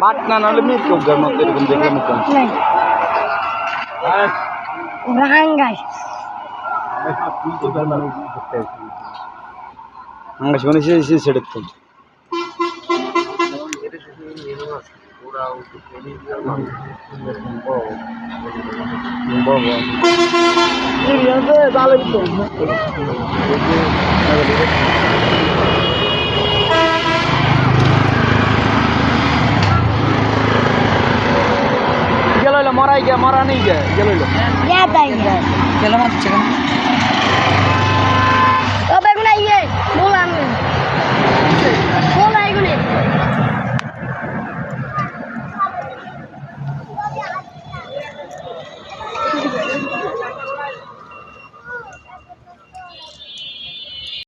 মাঠ না নাহলে গার মতো এরকম দেখলে মুখ রাঙ্গাই আমরা সেখানে সে ছেড়ে তো। গেল মরাই গে মরা নেই গে গেল গেল কেন